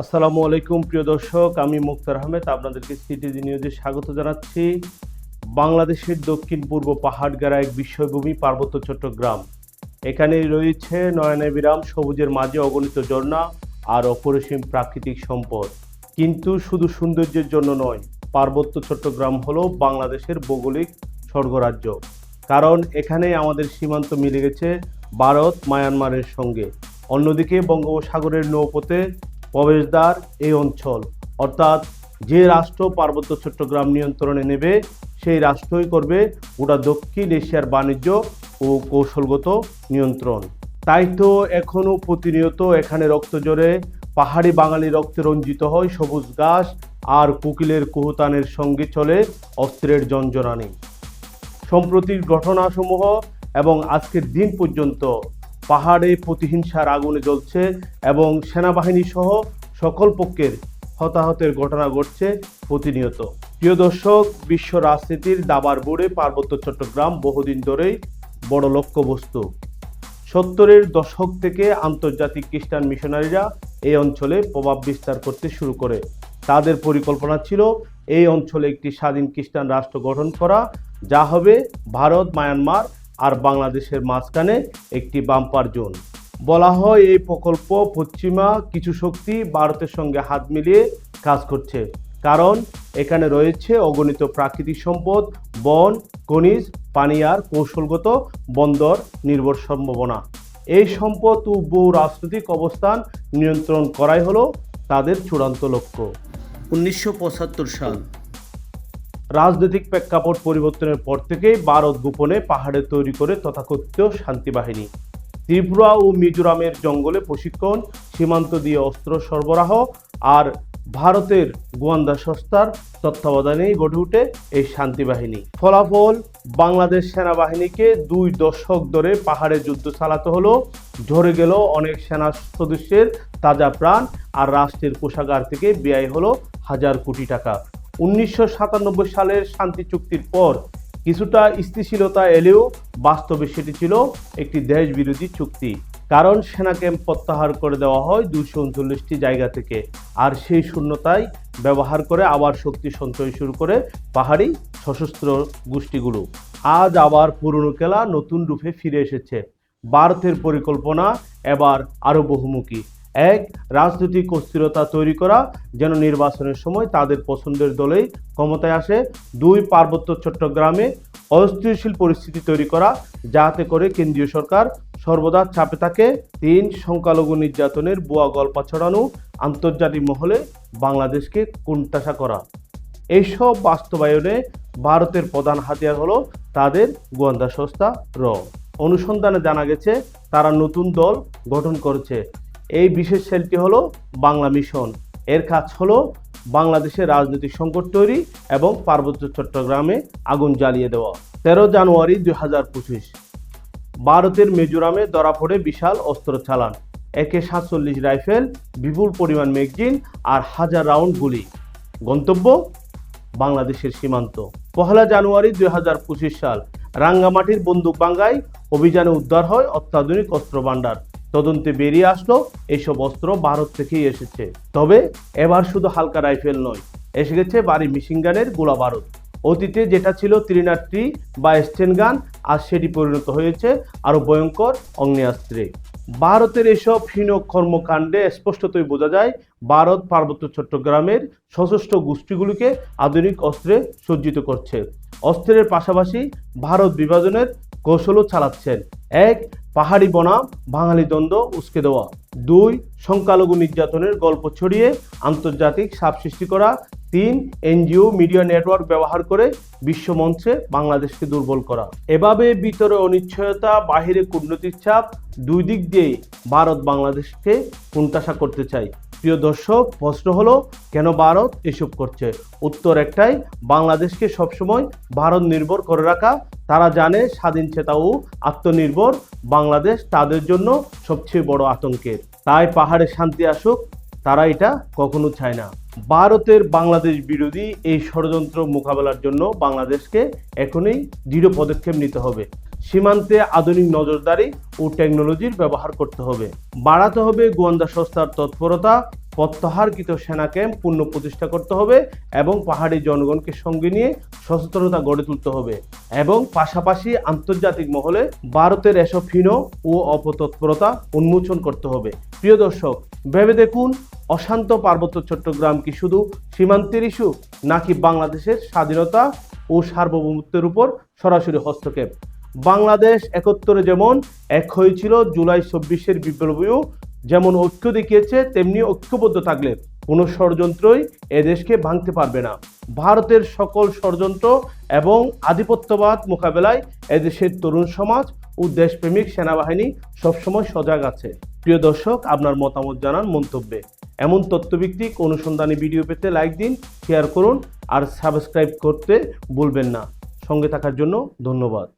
আসসালামু আলাইকুম, প্রিয় দর্শক। আমি মুক্তার আহমেদ, আপনাদেরকে সিটিজি নিউজে স্বাগত জানাচ্ছি। বাংলাদেশের দক্ষিণ পূর্ব পাহাড়গাড়া এক বিশ্বভূমি পার্বত্য চট্টগ্রাম। এখানে রয়েছে নয়নাবিরাম সবুজের মাঝে অগণিত ঝর্ণা আর অপরিসীম প্রাকৃতিক সম্পদ। কিন্তু শুধু সৌন্দর্যের জন্য নয়, পার্বত্য চট্টগ্রাম হলো বাংলাদেশের ভৌগোলিক স্বর্গরাজ্য। কারণ এখানে আমাদের সীমান্ত মিলে গেছে ভারত মায়ানমারের সঙ্গে। অন্যদিকে বঙ্গোপসাগরের নৌপথে প্রবেশদ্বার এই অঞ্চল। অর্থাৎ যে রাষ্ট্র পার্বত্য চট্টগ্রাম নিয়ন্ত্রণে নেবে, সেই রাষ্ট্রই করবে গোটা দক্ষিণ এশিয়ার বাণিজ্য ও কৌশলগত নিয়ন্ত্রণ। তাই তো এখনও প্রতিনিয়ত এখানে রক্ত জোরে পাহাড়ি বাঙালি রক্তে রঞ্জিত হয় সবুজ ঘাস আর কোকিলের কুহুতানের সঙ্গে চলে অস্ত্রের জঞ্জনানি সম্প্রতির ঘটনাসমূহ এবং আজকের দিন পর্যন্ত পাহাড়ে প্রতিহিংসার আগুনে জ্বলছে এবং সেনাবাহিনী সহ সকল পক্ষের হতাহতের ঘটনা ঘটছে প্রতিনিয়ত। প্রিয় দর্শক, বিশ্ব রাজনীতির দাবার বোর্ডে পার্বত্য চট্টগ্রাম বহুদিন ধরেই বড় লক্ষ্যবস্তু। সত্তরের দশক থেকে আন্তর্জাতিক খ্রিস্টান মিশনারিরা এই অঞ্চলে প্রভাব বিস্তার করতে শুরু করে। তাদের পরিকল্পনা ছিল এই অঞ্চলে একটি স্বাধীন খ্রিস্টান রাষ্ট্র গঠন করা, যা হবে ভারত, মায়ানমার আর বাংলাদেশের মাঝখানে একটি বাম্পার জোন। বলা হয় এই প্রকল্প পশ্চিমা কিছু শক্তি ভারতের সঙ্গে হাত মিলিয়ে কাজ করছে। কারণ এখানে রয়েছে অগণিত প্রাকৃতিক সম্পদ, বন, খনিজ, পানি আর কৌশলগত বন্দর নির্ভর সম্ভাবনা। এই সম্পদ ও বহু রাজনৈতিক অবস্থান নিয়ন্ত্রণ করাই হলো তাদের চূড়ান্ত লক্ষ্য। উনিশশো পঁচাত্তর সাল রাজনৈতিক প্রেক্ষাপট পরিবর্তনের পর থেকেই ভারত গোপনে পাহাড়ে তৈরি করে তথাকথিত শান্তি বাহিনী ত্রিপুরা ও মিজোরামের জঙ্গলে প্রশিক্ষণ, সীমান্ত দিয়ে অস্ত্র সরবরাহ আর ভারতের গোয়ান্দা সংস্থার তত্ত্বাবধানেই গড়ে উঠে এই শান্তি বাহিনী ফলাফল, বাংলাদেশ সেনাবাহিনীকে দুই দশক ধরে পাহাড়ে যুদ্ধ চালাতে হলো, ঝরে গেল অনেক সেনা সদস্যের তাজা প্রাণ আর রাষ্ট্রের কোষাগার থেকে ব্যয় হলো হাজার কোটি টাকা। উনিশশো সাতানব্বই সালের শান্তি চুক্তির পর কিছুটা স্থিতিশীলতা এলেও বাস্তবে সেটি ছিল একটি দেশ বিরোধী চুক্তি। কারণ সেনা ক্যাম্প প্রত্যাহার করে দেওয়া হয় দুশো উনচল্লিশটি জায়গা থেকে। আর সেই শূন্যতায় ব্যবহার করে আবার শক্তি সঞ্চয় শুরু করে পাহাড়ি সশস্ত্র গোষ্ঠীগুলো। আজ আবার পুরনো খেলা নতুন রূপে ফিরে এসেছে। ভারতের পরিকল্পনা এবার আরও বহুমুখী। এক, রাজনৈতিক অস্থিরতা তৈরি করা, যেন নির্বাচনের সময় তাদের পছন্দের দলেই ক্ষমতায় আসে। দুই, পার্বত্য চট্টগ্রামে অস্থিতিশীল পরিস্থিতি তৈরি করা যাতে করে কেন্দ্রীয় সরকার সর্বদা চাপে থাকে। তিন, সংখ্যালঘু নির্যাতনের বুয়া গল্প ছড়ানো, আন্তর্জাতিক মহলে বাংলাদেশকে কোণঠাসা করা। এইসব বাস্তবায়নে ভারতের প্রধান হাতিয়ার হলো তাদের গোয়েন্দা সংস্থা র। অনুসন্ধানে জানা গেছে, তারা নতুন দল গঠন করেছে। এই বিশেষ সেলটি হলো বাংলা মিশন। এর কাজ হলো বাংলাদেশের রাজনৈতিক সংকট তৈরি এবং পার্বত্য চট্টগ্রামে আগুন জ্বালিয়ে দেওয়া। তেরো জানুয়ারি দুই হাজার পঁচিশ। ভারতের মিজোরামে ধরা পড়ে বিশাল অস্ত্র চালান। একে সাতচল্লিশ রাইফেল, বিপুল পরিমাণ ম্যাগজিন আর হাজার রাউন্ড গুলি। গন্তব্য? বাংলাদেশের সীমান্ত। পহেলা জানুয়ারি দুই হাজার পঁচিশ সাল রাঙ্গামাটির বন্দুক বাঙ্গায় অভিযানে উদ্ধার হয় অত্যাধুনিক অস্ত্র ভাণ্ডার। তদন্তে বেরিয়ে আসলো এইসব অস্ত্র ভারত থেকেই এসেছে। তবে এবার শুধু হালকা রাইফেল নয়, এসে গেছে বাড়ি মিশিংগানের গোলা বারুদ। অতীতে যেটা ছিল ত্রিনাট্রি বা স্টেন গান, আজ সেটি পরিণত হয়েছে আরও ভয়ঙ্কর অগ্নেয়াস্ত্রে। ভারতের এসব হীন কর্মকাণ্ডে স্পষ্টতই বোঝা যায়, ভারত পার্বত্য চট্টগ্রামের সশস্ত্র গোষ্ঠীগুলিকে আধুনিক অস্ত্রে সজ্জিত করছে। অস্ত্রের পাশাপাশি ভারত বিভাজনের কৌশলও চালাচ্ছেন। এক পাহাড়ি বনাম, বাঙালি দ্বন্দ্ব উস্কে দেওয়া। দুই, সংখ্যালঘু নির্যাতনের গল্প ছড়িয়ে আন্তর্জাতিক সাপ সৃষ্টি করা। তিন, এনজিও মিডিয়া নেটওয়ার্ক ব্যবহার করে বিশ্বমঞ্চে বাংলাদেশকে দুর্বল করা। এভাবে ভিতরে অনিশ্চয়তা, বাহিরে কূটনৈতিক চাপ দুই দিক দিয়েই ভারত বাংলাদেশকে কোণঠাসা করতে চায়। প্রিয় দর্শক, প্রশ্ন হলো, কেন ভারত এসব করছে? উত্তর একটাই, বাংলাদেশকে সবসময় ভারত নির্ভর করে রাখা তারা জানে স্বাধীন চেতা ও আত্মনির্ভর বাংলাদেশ তাদের জন্য সবচেয়ে বড় আতঙ্কের। তাই পাহাড়ে শান্তি আসুক, তারা এটা কখনো চায় না। ভারতের বাংলাদেশ বিরোধী এই ষড়যন্ত্র মোকাবেলার জন্য বাংলাদেশকে এখনই দৃঢ় পদক্ষেপ নিতে হবে। সীমান্তে আধুনিক নজরদারি ও টেকনোলজির ব্যবহার করতে হবে। বাড়াতে হবে গোয়েন্দা সংস্থার তৎপরতা প্রত্যাহারকৃত সেনা ক্যাম্প পুনঃ প্রতিষ্ঠা করতে হবে এবং পাহাড়ি জনগণকে সঙ্গে নিয়ে সচেতনতা গড়ে তুলতে হবে এবং পাশাপাশি আন্তর্জাতিক মহলে ভারতের এসব হীন ও অপতৎপরতা উন্মোচন করতে হবে। প্রিয় দর্শক, ভেবে দেখুন, অশান্ত পার্বত্য চট্টগ্রাম কি শুধু সীমান্তের ইস্যু, নাকি বাংলাদেশের স্বাধীনতা ও সার্বভৌমত্বের উপর সরাসরি হস্তক্ষেপ? বাংলাদেশ একাত্তরে যেমন এক হয়েছিল জুলাই চব্বিশের বিপ্লবীও যেমন ঐক্য দেখিয়েছে, তেমনি ঐক্যবদ্ধ থাকলে কোনো ষড়যন্ত্রই এদেশকে ভাঙতে পারবে না। ভারতের সকল ষড়যন্ত্র এবং আধিপত্যবাদ মোকাবেলায় এদেশের তরুণ সমাজ ও দেশপ্রেমিক সেনাবাহিনী সবসময় সজাগ আছে। প্রিয় দর্শক, আপনার মতামত জানান মন্তব্যে। এমন তথ্যভিত্তিক অনুসন্ধানী ভিডিও পেতে লাইক দিন, শেয়ার করুন আর সাবস্ক্রাইব করতে ভুলবেন না। সঙ্গে থাকার জন্য ধন্যবাদ।